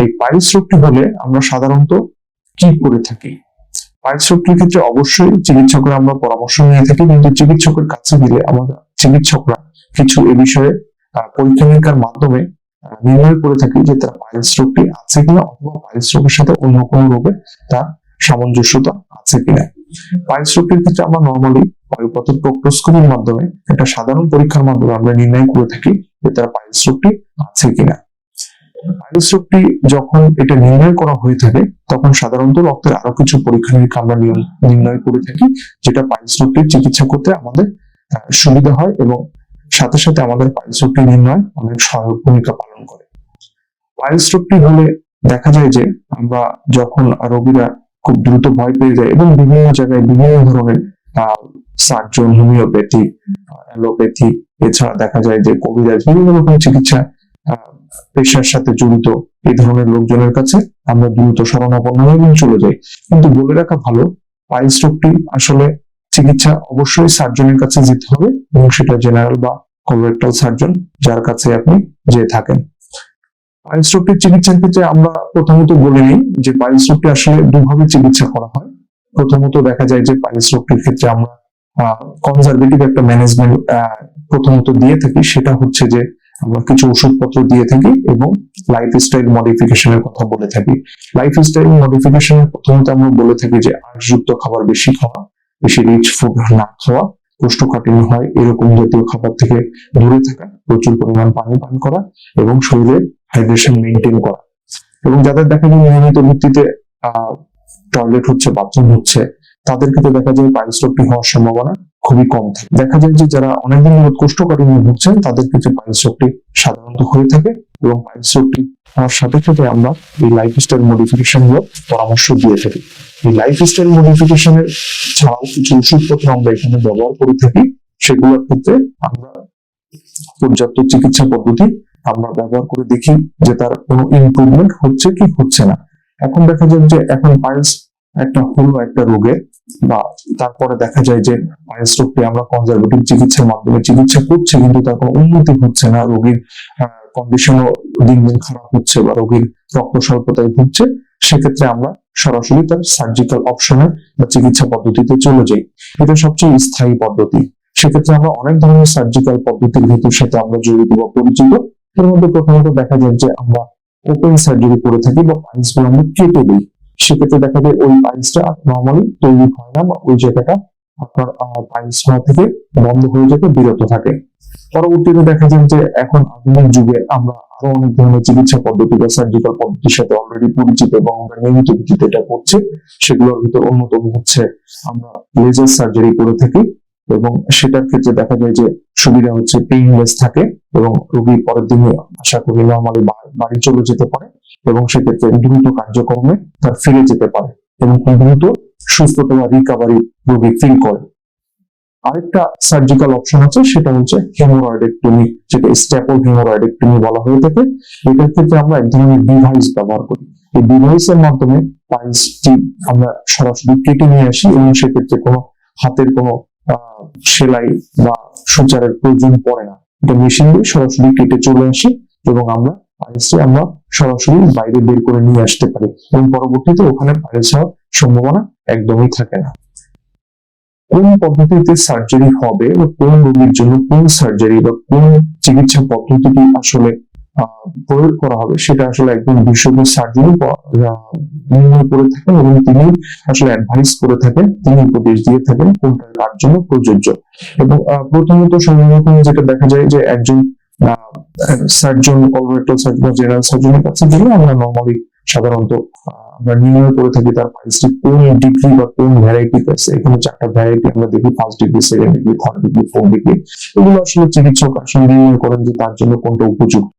এই রোগটি হলে আমরা সাধারণত কি করে থাকি? পাইলস রোগটির ক্ষেত্রে অবশ্যই চিকিৎসকের আমরা পরামর্শ নিয়ে থাকি, কিন্তু চিকিৎসকের কাছে গেলে আমাদের চিকিৎসকরা কিছু এ বিষয়ে পরীক্ষা নিরীক্ষার মাধ্যমে নির্ণয় করে থাকি যে তার রোগটি আছে কিনা অথবা রোগের সাথে অন্য কোনো রোগে তার সামঞ্জস্যতা আছে কিনা। রোগটির ক্ষেত্রে আমরা নর্মালি বায়ুপথের প্রক্টোস্কোপির মাধ্যমে একটা সাধারণ পরীক্ষার মাধ্যমে আমরা নির্ণয় করে থাকি যে তার রোগটি আছে কিনা। পাইলস রোগটি যখন এটা নির্ণয় করা হয়ে থাকে, তখন সাধারণত রক্তের আরও কিছু পরীক্ষা নিরীক্ষা আমরা নির্ণয় করে থাকি, যেটা চিকিৎসা করতে আমাদের সুবিধা হয় এবং সাথে সাথে আমাদের নির্ণয় অনেক সহায়ক ভূমিকা পালন করে। হলে দেখা যায় যে আমরা যখন রোগীরা খুব দ্রুত ভয় পেয়ে যায় এবং বিভিন্ন জায়গায় বিভিন্ন ধরনের সার্জন, হোমিওপ্যাথি, অ্যালোপ্যাথি, এছাড়া দেখা যায় যে কবিরাজ বিভিন্ন রকম চিকিৎসা পেশার সাথে জড়িত এই ধরনের লোকজনের কাছে আমরা দ্রুত শরণাপন্ন হই এবং চলে যাই। কিন্তু বলে রাখা ভালো, পাইলস রোগটি আসলে চিকিৎসা অবশ্যই সার্জনের কাছে যেতে হবে এবং সেটা জেনারেল বা কলোরেক্টাল সার্জন যার কাছে আপনি যেয়ে থাকেন। পাইলস রোগটির চিকিৎসার ক্ষেত্রে আমরা প্রথমত বলে নিই যে পাইলস রোগটি আসলে দুভাবে চিকিৎসা করা হয়। প্রথমত দেখা যায় যে পাইলস রোগটির ক্ষেত্রে আমরা কনজারভেটিভ একটা ম্যানেজমেন্ট প্রথমত দিয়ে থাকি। সেটা হচ্ছে যে আমরা কিছু ওষুধপত্র দিয়ে থাকি এবং লাইফস্টাইল মডিফিকেশনের কথা বলে থাকি। লাইফস্টাইল মডিফিকেশন প্রথমত আমরা বলে থাকি যে আঁশযুক্ত খাবার বেশি খাওয়া, বেশি রিচ ফুড না খাওয়া, কোষ্ঠকাঠিন্য হয় এরকম জাতীয় খাবার থেকে দূরে থাকা, প্রচুর পরিমাণ পানি পান করা এবং শরীরে হাইড্রেশন মেনটেন করা। এবং যাদের দেখা যায় নিয়মিত ভিত্তিতে টয়লেট হচ্ছে বাথরুম হচ্ছে তাদের ক্ষেত্রে দেখা যায় পাইলস হওয়ার সম্ভাবনা খুবই কম। থাকে দেখা যায় যে যারা অনেকদিন যাবত কোষ্ঠকাঠিন্য ভুগছেন, তাদের ক্ষেত্রে পাইলস রোগটি সাধারণত হয়ে থাকে এবং পাইলস রোগটি হওয়ার সাথে সাথে আমরা এই লাইফস্টাইল মডিফিকেশনগুলো পরামর্শ দিয়ে থাকি। এই লাইফ লাইফস্টাইল মডিফিকেশনের ছাড়াও কিছু ওষুধপত্র আমরা এখানে ব্যবহার করে থাকি। সেগুলোর ক্ষেত্রে আমরা পর্যাপ্ত চিকিৎসা পদ্ধতি আমরা ব্যবহার করে দেখি যে তার কোনো ইমপ্রুভমেন্ট হচ্ছে কি হচ্ছে না। এখন দেখা যায় যে এখন পাইলস একটা হলো একটা রোগে বা তারপরে দেখা যায় যে পাইলস রোগটি আমরা কনজারভেটিভ চিকিৎসার মাধ্যমে চিকিৎসা করছি, কিন্তু তার কোনো উন্নতি হচ্ছে না। রোগীর কন্ডিশনও দিন দিন খারাপ হচ্ছে বা রোগীর রক্ত স্বল্পতায় ভুগছে। সেক্ষেত্রে আমরা সরাসরি তার সার্জিক্যাল অপশনে বা চিকিৎসা পদ্ধতিতে চলে যাই। এটা সবচেয়ে স্থায়ী পদ্ধতি। সেক্ষেত্রে আমরা অনেক ধরনের সার্জিক্যাল পদ্ধতির ভিতর সাথে আমরা জড়িত বা পরিচিত। এর মধ্যে প্রথমত দেখা যায় যে আমরা ওপেন সার্জারি করে থাকি বা পাইলসগুলো আমরা কেটে দিই। সেক্ষেত্রে দেখা যায় ওই পাইলসটা নর্মালি তৈরি হয় না বা ওই জায়গাটা আপনার পাইলস হওয়া থেকে বন্ধ হয়ে যেতে বিরত থাকে। পরবর্তীতে দেখা যায় যে এখন আধুনিক যুগে আমরা আরও অনেক ধরনের চিকিৎসা পদ্ধতি বা সার্জিক্যাল পদ্ধতির সাথে অলরেডি পরিচিত এবং আমরা নিয়মিত ভিত্তিতে এটা করছি, সেগুলোর ভিতর অন্যতম হচ্ছে আমরা লেজার সার্জারি করে থাকি এবং সেটার ক্ষেত্রে দেখা যায় যে সুবিধা হচ্ছে পেইনলেস থাকে এবং রোগী পরের দিনে আশা করি নর্মালি বাড়ি চলে যেতে পারে। এবং সেক্ষেত্রে দ্রুত কার্যক্রমে তার ফিরে যেতে পারে এবং দ্রুত সুস্থতা বা রিকাভারি রোগী ফিল করে। আরেকটা সার্জিক্যাল অপশন আছে, সেটা হচ্ছে হেমোরয়েডেক্টমি যেটা স্ট্যাপল হেমোরয়েডেক্টমি বলা হয়ে থাকে। এটার ক্ষেত্রে আমরা এক ধরনের ডিভাইস ব্যবহার করি। এই ডিভাইসের মাধ্যমে পাইলসটি আমরা সরাসরি কেটে নিয়ে আসি এবং সেক্ষেত্রে কোনো হাতের কোনো সেলাই বা সূচারের প্রয়োজন পড়ে না। এটা মেশিন দিয়ে সরাসরি কেটে চলে আসি এবং আমরা পাইলসটি আমরা সরাসরি বাইরে বের করে নিয়ে আসতে পারি। এবং পরবর্তীতে ওখানে পাইলস হওয়ার সম্ভাবনা একদমই থাকে না। কোন পদ্ধতিতে সার্জারি হবে বা কোন রোগীর জন্য কোন সার্জারি বা কোন চিকিৎসা পদ্ধতিটি আসলে প্রয়োগ করা হবে সেটা আসলে একজন বিশেষজ্ঞ সার্জনই নির্ণয় করে থাকেন এবং তিনি আসলে অ্যাডভাইস করে থাকেন, তিনি উপদেশ দিয়ে থাকেন কোনটা কার জন্য প্রযোজ্য। এবং প্রথমত সাধারণত যেটা দেখা যায় যে একজন সার্জন কলোরেক্টাল সার্জন বা জেনারেল সার্জনের কাছে গেলে আমরা নর্মালি সাধারণত আমরা নির্ণয় করে থাকি তার পাইলসটি কোন ডিগ্রি বা কোন ভ্যারাইটি আছে। এখানে চারটা ভ্যারাইটি আমরা দেখি first degree second degree third degree fourth degree এগুলো আসলে চিকিৎসক আসলে নির্ণয় করেন যে তার জন্য কোনটা উপযুক্ত।